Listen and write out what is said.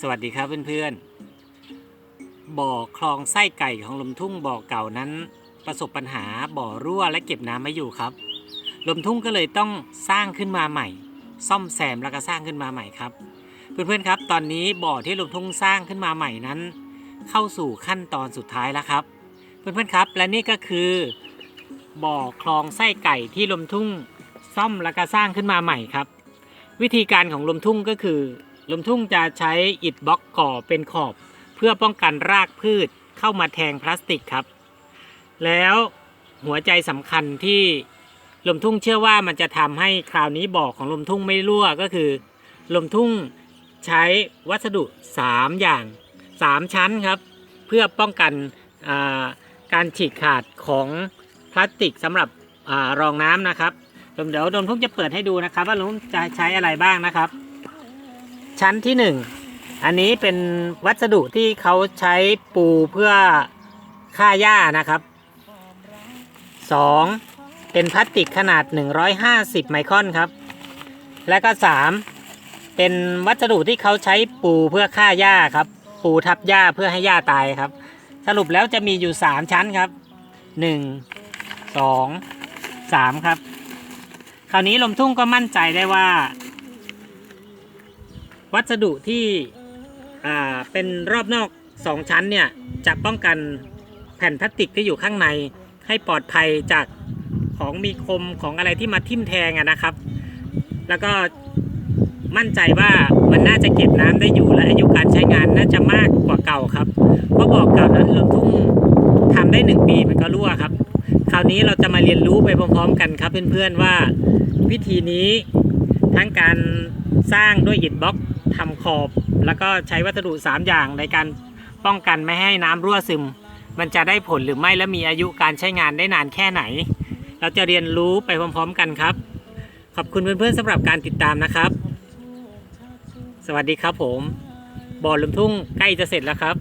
สวัสดีครับเพื่อนๆ บ่อคลองไส้ไก่ของลมทุ่งบ่อเก่านั้น ประสบปัญหาบ่อรั่วและเก็บน้ำไม่อยู่ครับ ลมทุ่งก็เลยต้องสร้างขึ้นมาใหม่ ซ่อมแซมแล้วก็สร้างขึ้นมาใหม่ครับ เพื่อนๆครับ ตอนนี้บ่อที่ลมทุ่งสร้างขึ้นมาใหม่นั้น เข้าสู่ขั้นตอนสุดท้ายแล้วครับ เพื่อนๆครับ และนี่ก็คือ บ่อคลองไส้ไก่ที่ลมทุ่งซ่อมแล้วก็สร้างขึ้นมาใหม่ครับ วิธีการของลมทุ่งก็คือ ลมทุ่งจะใช้อิฐบล็อกก่อเป็นขอบ เพื่อป้องกันรากพืชเข้ามาแทงพลาสติกครับ แล้วหัวใจสำคัญที่ลมทุ่งเชื่อว่ามันจะทำให้คราวนี้บ่อของลมทุ่งไม่รั่วก็คือ ลมทุ่งใช้วัสดุ 3 อย่าง 3 ชั้นครับ เพื่อป้องกันาการฉีกขาดของพลาสติกสำหรับอรองน้ำนะครับเดี๋ยวลมทุ่งจะเปิดให้ดูนะครับ ว่าลมทุ่งจะใช้อะไรบ้างนะครับ ชั้นที่1อันนี้เป็นวัสดุที่เขาใช้ปูเพื่อฆ่าหญ้านะครับ 2. เป็นพลาสติกขนาด 150 ไมครอนครับ และก็ 3. เป็นวัสดุที่เขาใช้ปูเพื่อฆ่าหญ้าครับ ปูทับหญ้าเพื่อให้หญ้าตายครับ สรุปแล้วจะมีอยู่ 3 ชั้นครับ 1 2 3 ครับ คราวนี้ลมทุ่งก็มั่นใจได้ว่า วัสดุที่เป็นรอบนอก2ชั้นเนี่ยจะป้องกันแผ่นพลาสติกที่อยู่ข้างใน ให้ปลอดภัยจากของมีคมของอะไรที่มาทิ่มแทงะนะครับ แล้วก็มั่นใจว่ามันน่าจะเก็บน้ำได้อยู่และอายุการใช้งานน่าจะมากกว่าเก่าครับ เพราะบอกเก่านั้นลมทุ่งทำได้ 1 ปีมันก็รั่วครับ คราวนี้เราจะมาเรียนรู้ไปพร้อมๆ กันครับเพื่อนๆว่าวิธีนี้ทั้งการสร้างด้วยอิฐบล็อก ทำขอบ แล้วก็ใช้วัสดุ 3 อย่างในการป้องกันไม่ให้น้ำรั่วซึม มันจะได้ผลหรือไม่และมีอายุการใช้งานได้นานแค่ไหน เราจะเรียนรู้ไปพร้อมๆกันครับ ขอบคุณเพื่อนๆสำหรับการติดตามนะครับ สวัสดีครับผมบ่อลมทุ่งใกล้จะเสร็จแล้วครับ